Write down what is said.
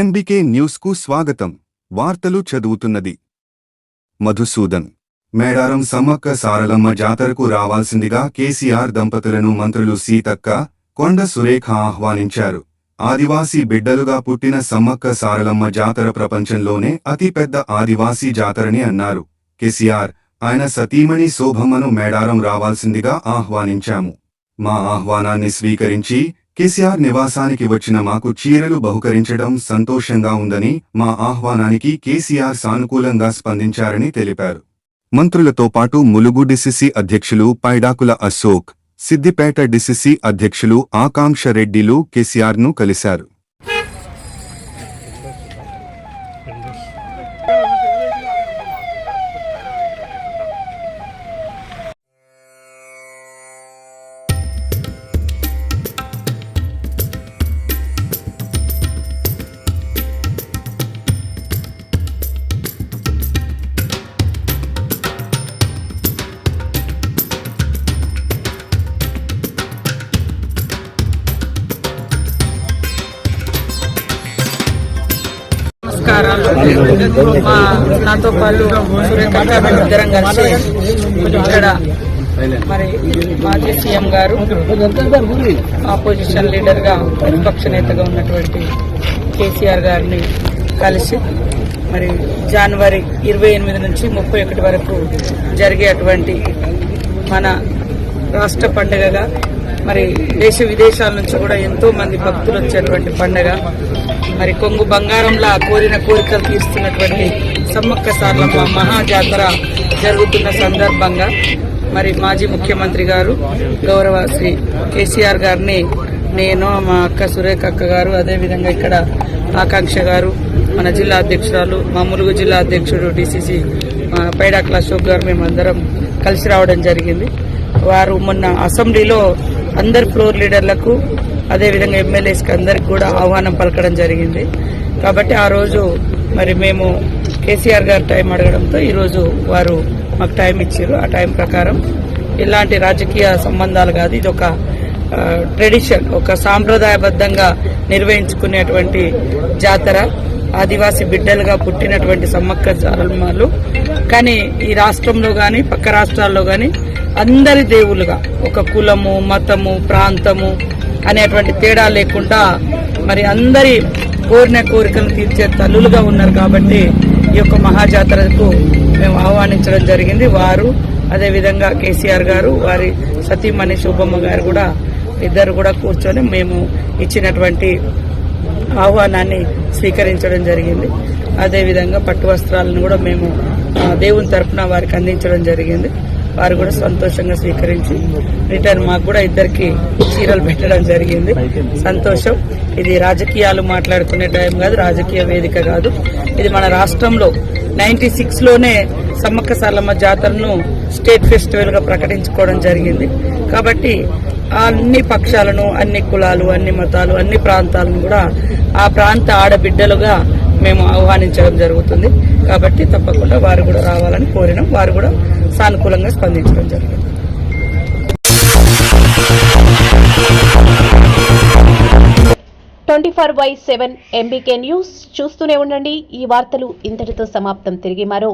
NBK న్యూస్కు స్వాగతం. వార్తలు చదువుతున్నది. మధుసూదన్. మేడారం సమ్మక్క సారలమ్మ జాతరకు రావాల్సిందిగా కేసీఆర్ దంపతులను మంత్రులు సీతక్క కొండ సురేఖ ఆహ్వానించారు. ఆదివాసీ బిడ్డలుగా పుట్టిన సమ్మక్క సారలమ్మ జాతర ప్రపంచంలోనే అతిపెద్ద ఆదివాసీ జాతరని అన్నారు. కేసీఆర్ ఆయన సతీమణి శోభమ్మను మేడారం రావాల్సిందిగా ఆహ్వానించాము. మా ఆహ్వానాన్ని స్వీకరించి కేసీఆర్ నివాసానికి వచ్చిన మాకు చీరలు బహుకరించడం సంతోషంగా ఉందని మా ఆహ్వానానికి కేసీఆర్ సానుకూలంగా స్పందించారని తెలిపారు. మంత్రులతో పాటు ములుగు డిసిసి అధ్యక్షులు పైడాకుల అశోక్ సిద్దిపేట డిసిసి అధ్యక్షులు ఆకాంక్ష రెడ్డిలు కేసీఆర్ను కలిశారు. మా నాతో పాటు సురేఖ ఇద్దరం కలిసి ఇక్కడ మరి మాజీ సీఎం గారు ఆపోజిషన్ లీడర్గా ప్రతిపక్ష నేతగా ఉన్నటువంటి కేసీఆర్ గారిని కలిసి మరి జనవరి ఇరవై ఎనిమిది నుంచి ముప్పై ఒకటి వరకు జరిగేటువంటి మన రాష్ట్ర పండుగగా మరి దేశ విదేశాల నుంచి కూడా ఎంతో మంది భక్తులు వచ్చేటువంటి పండుగ. మరి కొంగు బంగారంలా కోరిన కోరికలు తీరుస్తున్నటువంటి సమ్మక్క సార్లమ్మ మహా జాతర జరుగుతున్న సందర్భంగా మరి మాజీ ముఖ్యమంత్రి గారు గౌరవ శ్రీ కేసీఆర్ గారిని నేను మా అక్క సురేఖ అక్క గారు అదేవిధంగా ఇక్కడ ఆకాంక్ష గారు మన జిల్లా అధ్యక్షురాలు మా ములుగు జిల్లా అధ్యక్షుడు డిసిసి పైడాక్ల అశోక్ గారు మేమందరం కలిసి రావడం జరిగింది. వారు మొన్న అసెంబ్లీలో అందరు ఫ్లోర్ లీడర్లకు అదేవిధంగా ఎమ్మెల్యేస్కి అందరికి కూడా ఆహ్వానం పలకడం జరిగింది. కాబట్టి ఆ రోజు మరి మేము కేసీఆర్ గారు టైం అడగడంతో ఈరోజు వారు మాకు టైం ఇచ్చారు. ఆ టైం ప్రకారం ఇలాంటి రాజకీయ సంబంధాలు కాదు ఇది ఒక ట్రెడిషన్ ఒక సాంప్రదాయబద్ధంగా నిర్వహించుకునేటువంటి జాతర. ఆదివాసి బిడ్డలుగా పుట్టినటువంటి సమ్మక్క జాలమాలు. కానీ ఈ రాష్ట్రంలో కానీ పక్క రాష్ట్రాల్లో కానీ అందరి దేవులుగా ఒక కులము మతము ప్రాంతము అనేటువంటి తేడా లేకుండా మరి అందరి కోరిన కోరికలు తీర్చే తల్లులుగా ఉన్నారు కాబట్టి ఈ యొక్క మహాజాతరకు మేము ఆహ్వానించడం జరిగింది. వారు అదేవిధంగా కేసీఆర్ గారు వారి సతీమణి శోభమ్మ గారు కూడా ఇద్దరు కూడా కూర్చొని మేము ఇచ్చినటువంటి ఆహ్వానాన్ని స్వీకరించడం జరిగింది. అదేవిధంగా పట్టు వస్త్రాలను కూడా మేము దేవుని తరఫున వారికి అందించడం జరిగింది. వారు కూడా సంతోషంగా స్వీకరించి రిటర్న్ మాకు కూడా ఇద్దరికి చీరలు పెట్టడం జరిగింది. సంతోషం. ఇది రాజకీయాలు మాట్లాడుకునే టైం కాదు రాజకీయ వేదిక కాదు. ఇది మన రాష్ట్రంలో నైన్టీ సిక్స్లోనే సమ్మక్క సాలమ్మ జాతరను స్టేట్ ఫెస్టివల్గా ప్రకటించుకోవడం జరిగింది. కాబట్టి అన్ని పక్షాలను అన్ని కులాలు అన్ని మతాలు అన్ని ప్రాంతాలను కూడా ఆ ప్రాంత ఆడబిడ్డలుగా మేము ఆహ్వానించడం జరుగుతుంది. కాబట్టి తప్పకుండా వారు కూడా రావాలని కోరినాం. వారు కూడా సానుకూలంగా స్పందించడం జరిగింది twenty four by seven MBK news చూస్తూనే ఉండండి. ఈ వార్తలు ఇంతటితో సమాప్తం. తిరిగి మరో